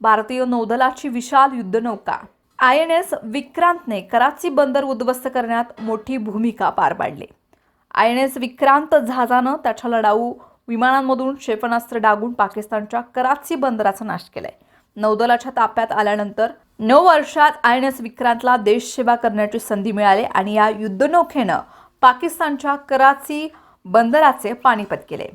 भारतीय नौदलाची विशाल युद्धनौका. आय एन एस विक्रांतने कराची बंदर उद्ध्वस्त करण्यात मोठी भूमिका पार पाडली. आय एन एस विक्रांत जहाजानं त्याच्या लढाऊ विमानांमधून क्षेपणास्त्र डागून पाकिस्तानच्या कराची बंदराचा नाश केलाय. नौदलाच्या ताप्यात आल्यानंतर नऊ वर्षात आय एन एस विक्रांतला देशसेवा करण्याची संधी मिळाली आणि या युद्धनौकेनं पाकिस्तानच्या कराची बंदराचे पाणीपत केले.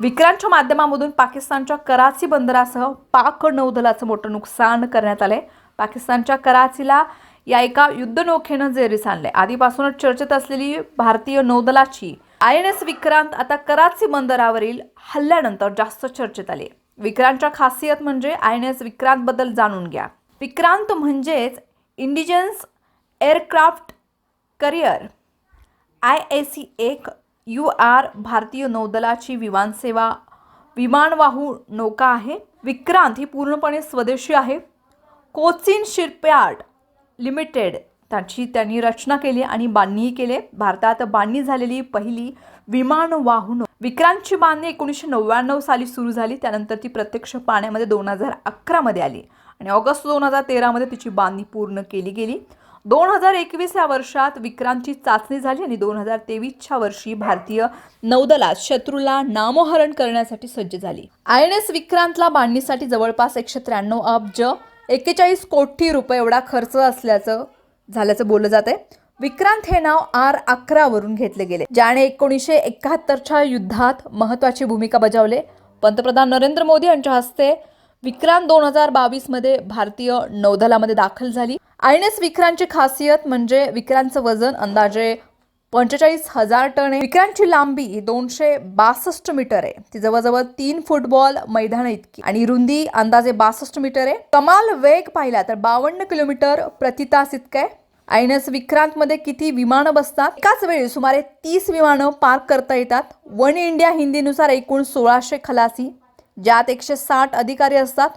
विक्रांतच्या माध्यमामधून पाकिस्तानच्या कराची बंदरासह पाक नौदलाचं मोठं नुकसान करण्यात आलंय. पाकिस्तानच्या कराचीला या एका युद्धनौकेनं जेरीस आणले आधीपासूनच चर्चेत असलेली भारतीय नौदलाची आय एन एस विक्रांत आता कराची बंदरावरील हल्ल्यानंतर जास्त चर्चेत आली विक्रांतच्या खासियत म्हणजे आय एन एस विक्रांत बद्दल जाणून घ्या. विक्रांत म्हणजेच indigenous aircraft carrier. I A C एक यू आर भारतीय नौदलाची विमानसेवा विमानवाहू नौका आहे. विक्रांत ही पूर्णपणे स्वदेशी आहे. कोचिन शिपयार्ड लिमिटेड त्याची त्यांनी रचना केली आणि बांधणीही केले. भारतात बांधणी झालेली पहिली विमानवाहू नौ विक्रांतची बांधणी एकोणीसशे नव्याण्णव साली सुरू झाली. त्यानंतर ती प्रत्यक्ष पाण्यामध्ये दोन हजार अकरामध्ये आली आणि ऑगस्ट दोन हजार तेरामध्ये तिची बांधणी पूर्ण केली गेली. दोन हजार एकवीस या वर्षात विक्रांतची चाचणी झाली आणि दोन हजार तेवीसच्या वर्षी भारतीय नौदलात शत्रूला नामोहरण करण्यासाठी सज्ज झाली. आय एन एस विक्रांतला बांधणीसाठी जवळपास एकशे त्र्याण्णव अब्ज एक्केचाळीस कोटी रुपये एवढा खर्च असल्याचं झाल्याचं बोललं जात आहे विक्रांत हे नाव आर अकरा वरून घेतले गेले ज्याने एकोणीसशे एकाहत्तरच्या युद्धात महत्वाची भूमिका बजावले. पंतप्रधान नरेंद्र मोदी यांच्या हस्ते विक्रांत दोन हजार बावीसमध्ये भारतीय नौदलामध्ये दाखल झाली. आय एन एस विक्रांतची खासियत म्हणजे विक्रांतचं वजन अंदाजे पंचेचाळीस हजार टन आहे. विक्रांतची लांबी दोनशे बासष्ट मीटर आहे. ती जवळजवळ तीन फुटबॉल मैदान इतकी. आणि रुंदी अंदाजे बासष्ट मीटर आहे. कमाल वेग पाहिला तर बावन्न किलोमीटर प्रतितास इतकं आहे. आय एन एस विक्रांतमध्ये किती विमानं बसतात? एकाच वेळी सुमारे तीस विमानं पार्क करता येतात. वन इंडिया हिंदीनुसार एकूण सोळाशे खलासी ज्यात एकशे साठ अधिकारी असतात.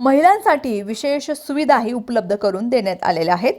महिलांसाठी विशेष सुविधाही उपलब्ध करून देण्यात आलेल्या आहेत.